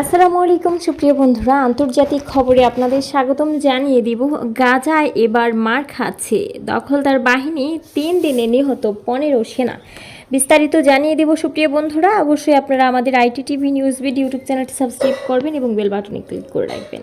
আসসালামু আলাইকুম, সুপ্রিয় বন্ধুরা। আন্তর্জাতিক খবরে আপনাদের স্বাগতম জানিয়ে দিব। গাজায় এবার মার খাচ্ছে। দখলদার বাহিনী তিন দিনে নিহত পনেরো সেনা। বিস্তারিত জানিয়ে দেব, সুপ্রিয় বন্ধুরা। অবশ্যই আপনারা আমাদের IT TV news bid YouTube চ্যানেলটি সাবস্ক্রাইব করবেন এবং বেল বাটনে ক্লিক করে রাখবেন।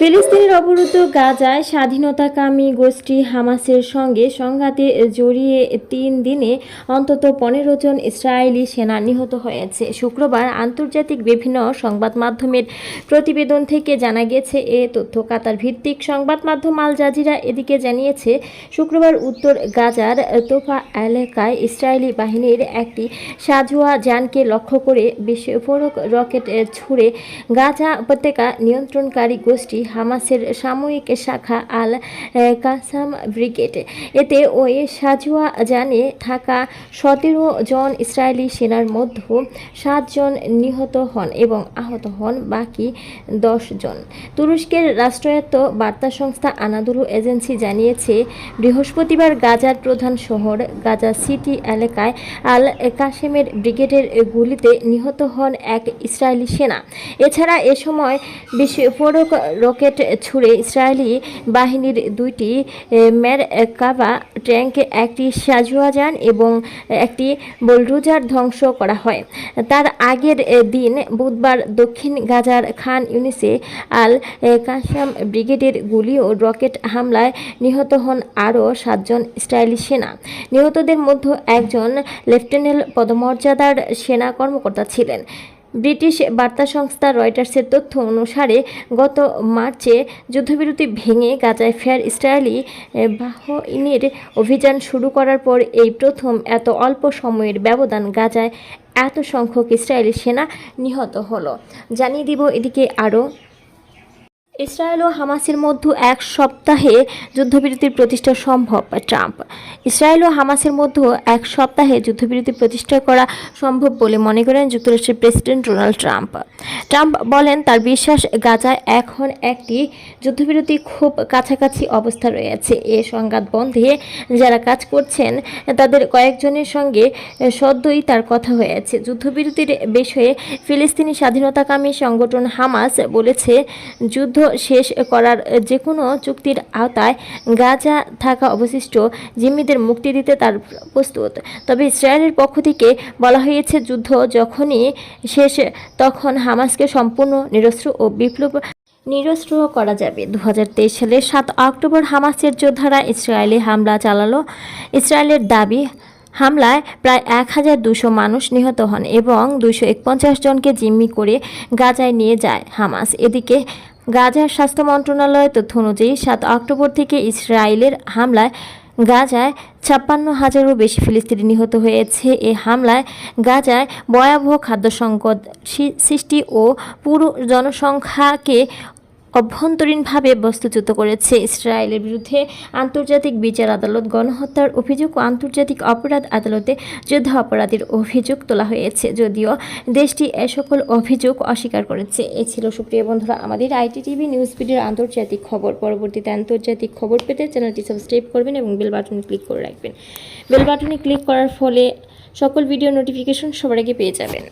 ফিলিস্তিনের অবরুদ্ধ গাজায় স্বাধীনতাকামী গোষ্ঠী হামাসের সঙ্গে সংঘাতে জড়িয়ে তিন দিনে অন্তত পনেরো জন ইসরায়েলি সেনা নিহত হয়েছে। শুক্রবার আন্তর্জাতিক বিভিন্ন সংবাদ মাধ্যমের প্রতিবেদন থেকে জানা গেছে, এ তথ্য কাতার ভিত্তিক সংবাদ মাধ্যম আল জাজিরা এদিকে জানিয়েছে, শুক্রবার উত্তর গাজার তোফা এলাকায় ইসরায়েলি বাহিনীর একটি সাজোয়া যানকে লক্ষ্য করে বিস্ফোরক রকেট ছুড়ে গাজা উপত্যকা নিয়ন্ত্রণকারী গোষ্ঠী হামাসের সাময়িক শাখা আল কাসাম ব্রিগেড। এতে ওই সাজোয়া যানে থাকা সতেরো জন ইসরায়েলি সেনার মধ্যে সাতজন নিহত হন এবং আহত হন বাকি জন। তুরস্কের রাষ্ট্রায়ত্ত বার্তা সংস্থা আনাদুরু এজেন্সি জানিয়েছে, বৃহস্পতিবার গাজার প্রধান শহর গাজা সিটি এলাকায় আল কাশেমের ব্রিগেডের গুলিতে নিহত হন এক ইসরায়েলি সেনা। এছাড়া এ সময় বিস্ফোরক রকেট ছুড়ে ইসরায়েলি বাহিনীর দুইটি মের কাবা ট্যাঙ্ক, একটি সাজুয়া যান এবং একটি বোলরুজার ধ্বংস করা হয়। তার আগের দিন বুধবার দক্ষিণ গাজার খান ইউনিসে আল কাসাম ব্রিগেডের গুলি ও রকেট হামলায় নিহত হন আরও সাতজন ইসরায়েলি সেনা। নিহতদের মধ্যে একজন লেফটেন্যান্ট পদমর্যাদার সেনা কর্মকর্তা ছিলেন। ব্রিটিশ বার্তা সংস্থা রয়টার্সের তথ্য অনুসারে, গত মার্চে যুদ্ধবিরতি ভেঙে গাজায় ফেয়ার ইসরায়েলি বাহিনীর অভিযান শুরু করার পর এই প্রথম এত অল্প সময়ের ব্যবধান গাজায় এত সংখ্যক ইসরায়েলি সেনা নিহত হলো। জানিয়ে দিব এদিকে আরও। ইসরায়েল ও হামাসের মধ্যে এক সপ্তাহে যুদ্ধবিরতির প্রতিষ্ঠা সম্ভব, ট্রাম্প। ইসরায়েল ও হামাসের মধ্যে এক সপ্তাহে যুদ্ধবিরতি প্রতিষ্ঠা করা সম্ভব বলে মনে করেন যুক্তরাষ্ট্রের প্রেসিডেন্ট ডোনাল্ড ট্রাম্প। ট্রাম্প বলেন, তার বিশ্বাস, গাজায় এখন একটি যুদ্ধবিরতি খুব কাছাকাছি অবস্থা রয়েছে। এ সংঘাত বন্ধে যারা কাজ করছেন, তাদের কয়েকজনের সঙ্গে সদ্যই তার কথা হয়েছে। যুদ্ধবিরতির বিষয়ে ফিলিস্তিনি স্বাধীনতাকামী সংগঠন হামাস বলেছে, যুদ্ধ শেষ করার যে কোনো চুক্তির আওতায় গাজা থাকা অবশিষ্ট জিম্মিদের মুক্তি দিতে তার প্রস্তুত। তবে ইসরায়েলের পক্ষ থেকে বলা হয়েছে, যুদ্ধ যখনই শেষ, তখন হামাসকে সম্পূর্ণ নিরস্ত্র ও বিপ্লব নিরস্ত্র করা যাবে। দু সালের সাত অক্টোবর হামাসের যোদ্ধারা ইসরায়েলে হামলা চালালো। ইসরায়েলের দাবি, হামলায় প্রায় এক হাজার দুশো মানুষ নিহত হন এবং দুশো একপঞ্চাশ জনকে জিম্মি করে গাজায় নিয়ে যায় হামাস। এদিকে গাজার স্বাস্থ্য মন্ত্রণালয়ের তথ্য অনুযায়ী সাত অক্টোবর থেকে ইসরায়েলের হামলায় গাজায় ছাপ্পান্ন হাজারও বেশি ফিলিস্তিনি নিহত হয়েছে। এ হামলায় গাজায় ভয়াবহ খাদ্য সংকট সৃষ্টি ও পুরো জনসংখ্যাকে অভ্যন্তরীণভাবে বস্তুচ্যুত করেছে ইসরায়েলের বিরুদ্ধে আন্তর্জাতিক বিচার আদালত, গণহত্যার অভিযোগ ও আন্তর্জাতিক অপরাধ আদালতে যুদ্ধ অপরাধের অভিযোগ তোলা হয়েছে। যদিও দেশটি এ সকল অভিযোগ অস্বীকার করেছে। এ ছিল, সুপ্রিয় বন্ধুরা, আমাদের আইটি টিভি নিউজ ভিডিওর আন্তর্জাতিক খবর। পরবর্তীতে আন্তর্জাতিক খবর পেতে চ্যানেলটি সাবস্ক্রাইব করবেন এবং বেল বাটনে ক্লিক করে রাখবেন। বেল বাটনে ক্লিক করার ফলে সকল ভিডিও নোটিফিকেশন সবার আগে পেয়ে যাবেন।